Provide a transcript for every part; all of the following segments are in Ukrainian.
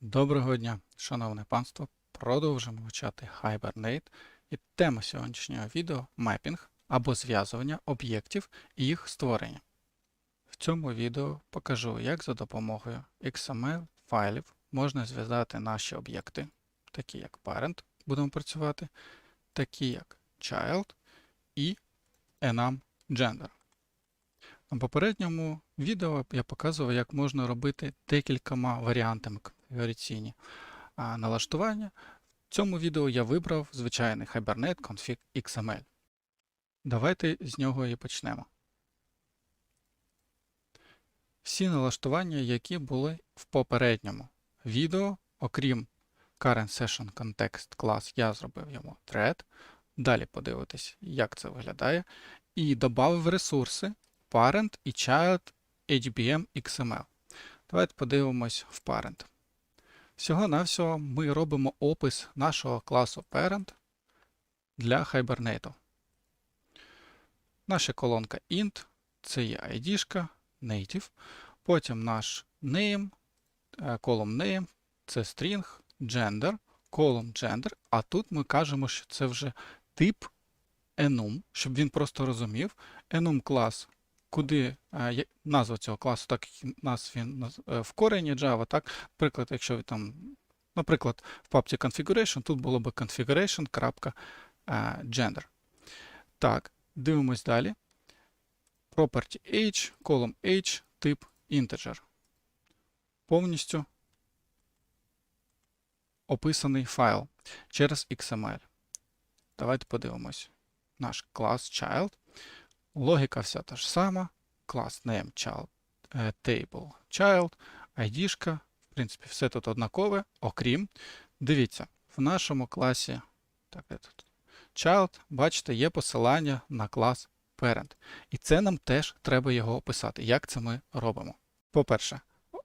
Доброго дня, шановне панство. Продовжимо вивчати Hibernate. І тема сьогоднішнього відео мепінг або зв'язування об'єктів і їх створення. В цьому відео покажу, як за допомогою XML файлів можна зв'язати наші об'єкти, такі як parent, будемо працювати, такі як child і enum gender. На попередньому відео я показував, як можна робити декількома варіантами конфігураційні налаштування. В цьому відео я вибрав звичайний Hibernate Config XML. Давайте з нього і почнемо. Всі налаштування, які були в попередньому відео, окрім Current Session Context Class, я зробив йому thread. Далі подивитись, як це виглядає. І додав ресурси parent і child HBM XML. Давайте подивимось в parent. Всього-навсього ми робимо опис нашого класу parent для Hibernate. Наша колонка int, це є ID, native. Потім наш name, column name, це string, gender, column gender. А тут ми кажемо, що це вже тип enum, щоб він просто розумів. Enum клас куди е, назва цього класу, так як нас він е, в корені Java, так, наприклад, якщо ви там, наприклад, в папці configuration, тут було би configuration.gender. Так, дивимось далі. Property age, column age, тип integer. Повністю описаний файл через XML. Давайте подивимось. Наш клас child. Логіка вся та ж сама. Клас name child, е, table child, ID, в принципі, все тут однакове, окрім. Дивіться, в нашому класі так, де тут, child, бачите, є посилання на клас parent. І це нам теж треба його описати. Як це ми робимо? По-перше,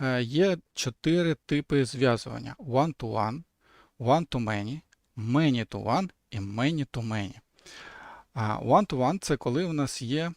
е, є чотири типи зв'язування: one-to-one, one-to-many, many-to-one і many-to-many. А one-to-one це коли у нас є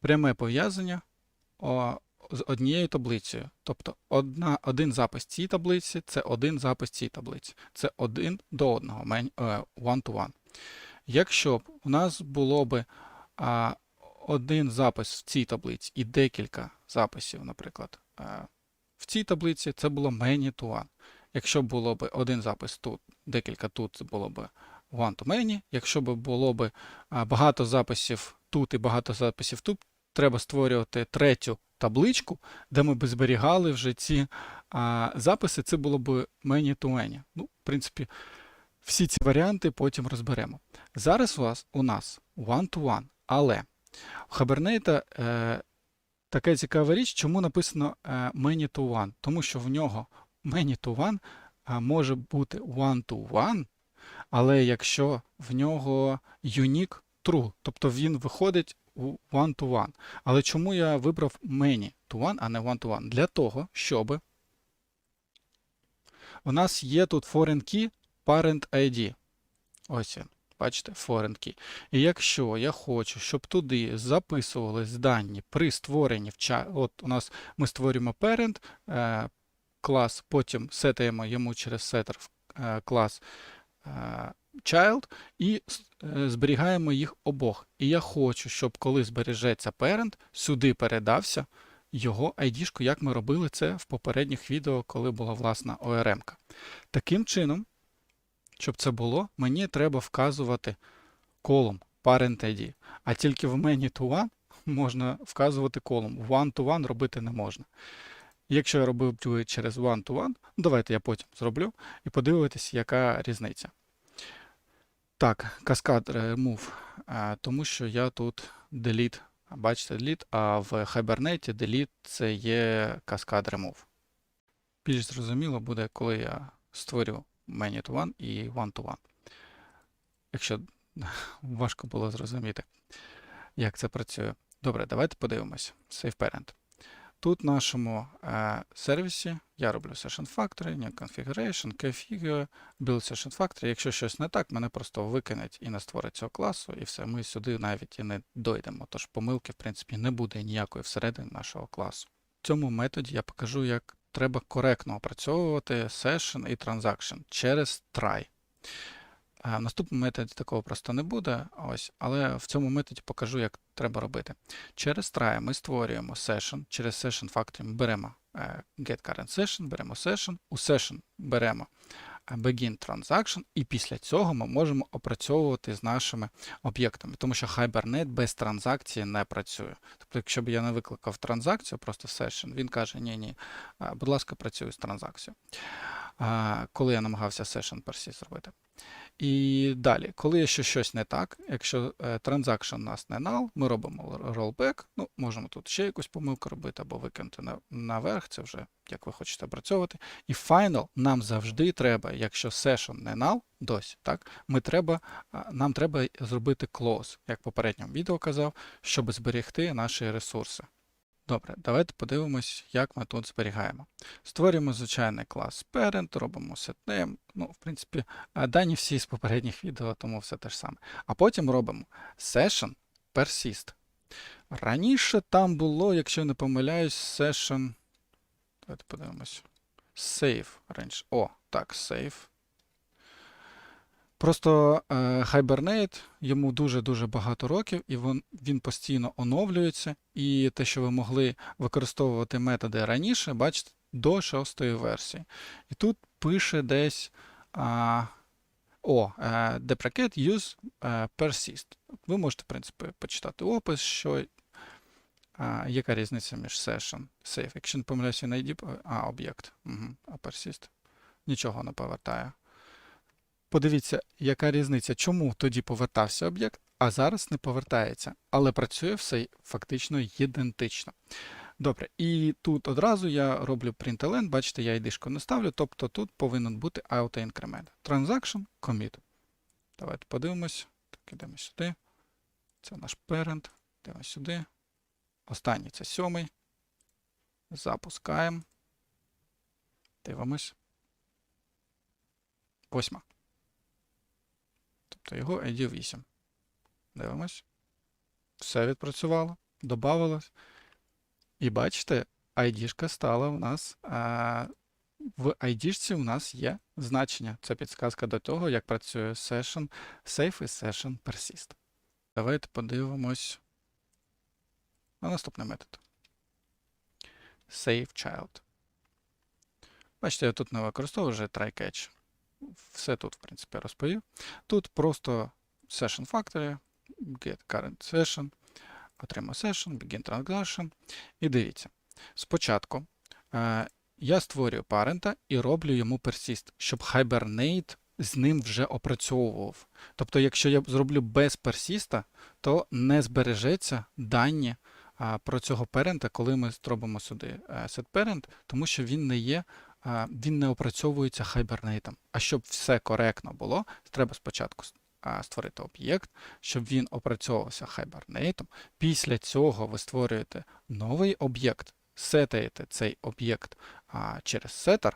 пряме пов'язання з однією таблицею. Тобто одна, один запис цій таблиці це один запис цій таблиці. Це один до одного е, one-to-one. Якщо б у нас було б один запис в цій таблиці і декілька записів, наприклад, е, в цій таблиці, це було many-to-one. Якщо б було б один запис тут, декілька тут, це було б one to many. Якщо б було б багато записів тут і багато записів тут, треба створювати третю табличку, де ми б зберігали вже ці а, записи. Це було б many to many. Ну, в принципі, всі ці варіанти потім розберемо. Зараз у вас у нас one to one, але у Hibernate е, така цікава річ, чому написано е, many to one, тому що в нього many to one може бути one to one, але якщо в нього unique true, тобто він виходить у one-to-one. Але чому я вибрав many to one, а не one-to-one? Для того, щоб у нас є тут foreign key parent ID. Ось він. Бачите, foreign key. І якщо я хочу, щоб туди записувались дані при створенні в. От у нас ми створюємо parent е, клас, потім сетаємо йому через setter е, клас child і е, зберігаємо їх обох. І я хочу, щоб коли збережеться parent, сюди передався його ID, як ми робили це в попередніх відео, коли була власна ORM. -ка. Таким чином, щоб це було, мені треба вказувати колом parent ID. А тільки в many to one можна вказувати колом. One to one робити не можна. Якщо я робив через one to one, давайте я потім зроблю і подивитись, яка різниця. Так, каскад remove, тому що я тут delete, бачите, delete, а в Hibernate delete це є каскад remove. Більш зрозуміло буде, коли я створю many to one і one to one. Якщо важко було зрозуміти, як це працює. Добре, давайте подивимось. Save parent. Тут в нашому е, сервісі я роблю Session Factory, New Configuration, Configure, Build Session Factory. Якщо щось не так, мене просто викинуть і не створить цього класу, і все. Ми сюди навіть і не дойдемо. Тож помилки, в принципі, не буде ніякої всередині нашого класу. В цьому методі я покажу, як треба коректно опрацьовувати session і transaction через try. В наступному методі такого просто не буде, ось, але в цьому методі покажу, як треба робити. Через try ми створюємо session, через session factory ми беремо е, get current session, беремо session, у session беремо е, begin transaction, і після цього ми можемо опрацьовувати з нашими об'єктами, тому що Hibernate без транзакції не працює. Тобто, якщо б я не викликав транзакцію, просто session, він каже, ні, ні, е, будь ласка, працюю з транзакцією. Коли я намагався session persist зробити. І далі, коли ще щось не так, якщо е, транзакшн у нас не null, ми робимо rollback, ну, можемо тут ще якусь помилку робити або викинути наверх, це вже як ви хочете опрацьовувати. І final нам завжди треба, якщо session не null, досі, так, ми треба, нам треба зробити close, як в попередньому відео казав, щоб зберегти наші ресурси. Добре, давайте подивимось, як ми тут зберігаємо. Створюємо звичайний клас parent, робимо setname. Ну, в принципі, дані всі з попередніх відео, тому все те ж саме. А потім робимо session persist. Раніше там було, якщо не помиляюсь, session. Давайте подивимось. Save range. О, так, save. Просто е, Hibernate, йому дуже-дуже багато років, і він, він постійно оновлюється. І те, що ви могли використовувати методи раніше, бачите, до шостої версії. І тут пише десь а, о, е, deprecate use е, persist. Ви можете, в принципі, почитати опис, що а, яка різниця між session, save. Якщо не помиляюся, ID, а, об'єкт. Угу, а persist. Нічого не повертає. Подивіться, яка різниця, чому тоді повертався об'єкт, а зараз не повертається, але працює все фактично ідентично. Добре, і тут одразу я роблю println, бачите, я id не ставлю, тобто тут повинен бути auto-increment. Transaction commit. Давайте подивимось. Так, ідемо сюди. Це наш parent. Йдемо сюди. Останній це сьомий. Запускаємо. Дивимось. Восьма. Тобто його ID 8. Дивимось. Все відпрацювало, додавалось. І бачите, ID стала у нас. А, в ID у нас є значення. Це підсказка до того, як працює session safe і session persist. Давайте подивимось на наступний метод. Save child. Бачите, я тут не використовую вже try-catch. Все тут, в принципі, розповів. Тут просто session factory, get current session, отримав session, begin transaction. І дивіться, спочатку е, я створюю парента і роблю йому persist, щоб Hibernate з ним вже опрацьовував. Тобто, якщо я зроблю без персіста, то не збережеться дані про цього парента, коли ми зробимо сюди е, setParent, тому що він не є, він не опрацьовується Hibernate. А щоб все коректно було, треба спочатку створити об'єкт, щоб він опрацьовувався Hibernate. Після цього ви створюєте новий об'єкт, сетаєте цей об'єкт через setter,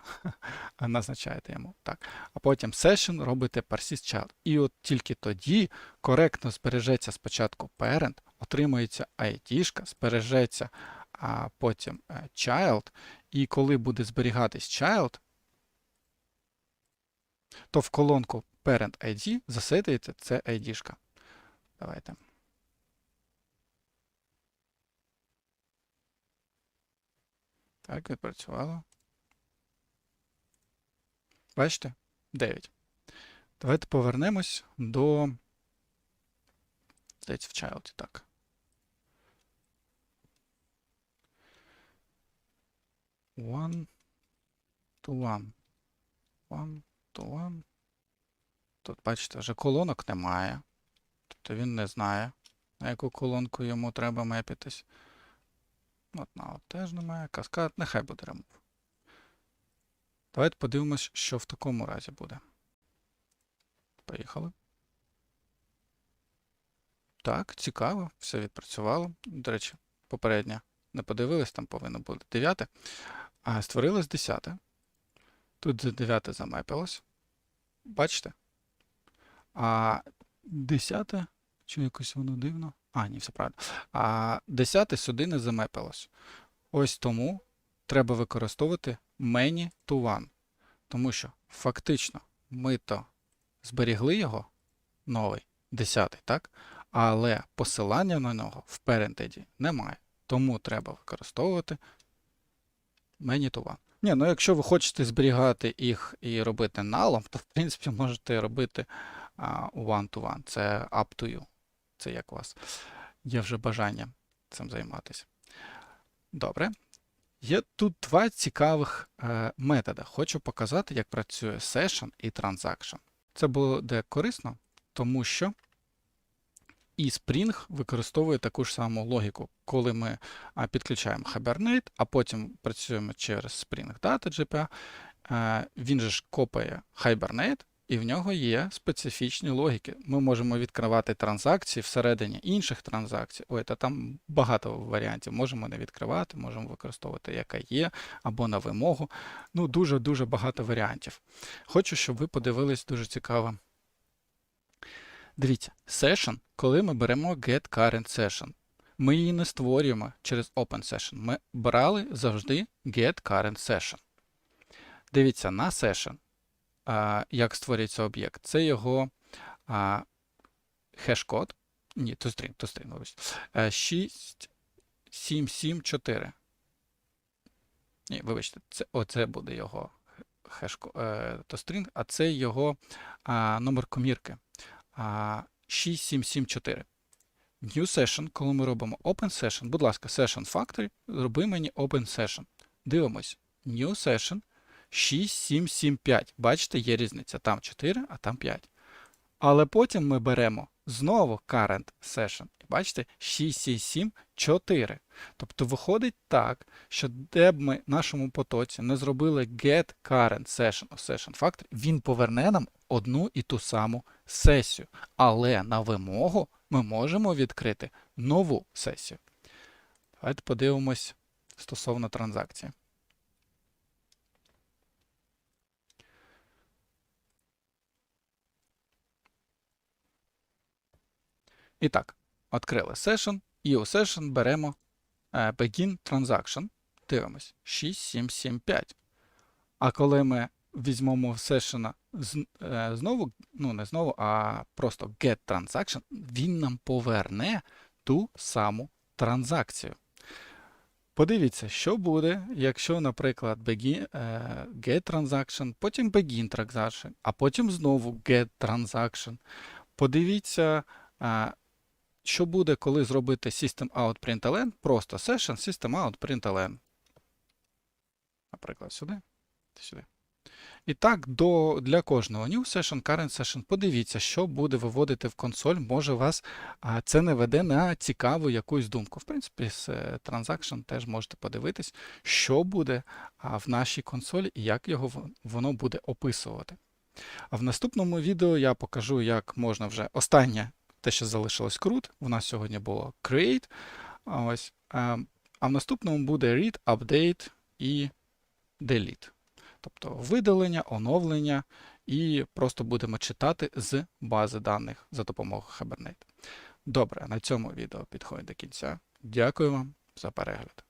назначаєте йому так, а потім session робите persist child. І от тільки тоді коректно збережеться спочатку parent, отримується ID, збережеться а потім е, child, і коли буде зберігатись child, то в колонку parent ID засетається це ID. Давайте. Так, відпрацювало. Бачите? 9. Давайте повернемось до. Здається, в child. Так. One to one. One to one. Тут, бачите, вже колонок немає. Тобто він не знає, на яку колонку йому треба мепітись. От на от теж немає. Каскад, нехай буде remove. Давайте подивимось, що в такому разі буде. Поїхали. Так, цікаво, все відпрацювало. До речі, попереднє не подивились, там повинно бути 9. А створилось 10. Тут 9 замепилось. Бачите? А 10, чи якось воно дивно? А, ні, все правильно. А 10 сюди не замепилось. Ось тому треба використовувати many to one. Тому що фактично ми то зберігли його, новий, 10, так? Але посилання на нього в parent немає. Тому треба використовувати one. Ні, ну якщо ви хочете зберігати їх і робити налом, то в принципі можете робити а, one to one. Це up to you. Це як у вас є вже бажання цим займатися. Добре. Є тут два цікавих е, методи. Хочу показати, як працює session і transaction. Це буде корисно, тому що і Spring використовує таку ж саму логіку, коли ми підключаємо Hibernate, а потім працюємо через Spring Data GPA, е, він же ж копає Hibernate, і в нього є специфічні логіки. Ми можемо відкривати транзакції всередині інших транзакцій. Ой, та там багато варіантів. Можемо не відкривати, можемо використовувати яка є, або на вимогу. Ну, дуже-дуже багато варіантів. Хочу, щоб ви подивились дуже цікаво. Дивіться, session, коли ми беремо get current session. Ми її не створюємо через open session. Ми брали завжди get current session. Дивіться, на session як створюється об'єкт. Це його а, хеш-код. Ні, toString, toString, вибачте. Е, 6, 7, 7, 4. Ні, вибачте, це, оце буде його хеш е, toString, а це його а, номер комірки. А, 6774. New session, коли ми робимо open session, будь ласка, session factory, зроби мені open session. Дивимось. New session 6775. Бачите, є різниця. Там 4, а там 5. Але потім ми беремо знову current session. Бачите, 677 Тобто виходить так, що де б ми нашому потоці не зробили get current session of session factory, він поверне нам одну і ту саму сесію. Але на вимогу ми можемо відкрити нову сесію. Давайте подивимось стосовно транзакції. І так, відкрили session, і у session беремо е, begin transaction. Дивимось 6775. А коли ми візьмемо в сешена знову, ну не знову, а просто get transaction, він нам поверне ту саму транзакцію. Подивіться, що буде, якщо, наприклад, begin, е, get transaction, потім begin transaction, а потім знову get transaction. Подивіться, е, що буде, коли зробити system out println, просто session system out println. Наприклад, сюди. сюди. І так, до, для кожного new session, current session, подивіться, що буде виводити в консоль. Може вас це не веде на цікаву якусь думку. В принципі, з е, transaction теж можете подивитись, що буде в нашій консолі і як його воно буде описувати. А в наступному відео я покажу, як можна вже останнє, те, що залишилось крут. У нас сьогодні було create. Ось, а, а в наступному буде read, update і delete. Тобто видалення, оновлення, і просто будемо читати з бази даних за допомогою Hibernate. Добре, на цьому відео підходить до кінця. Дякую вам за перегляд.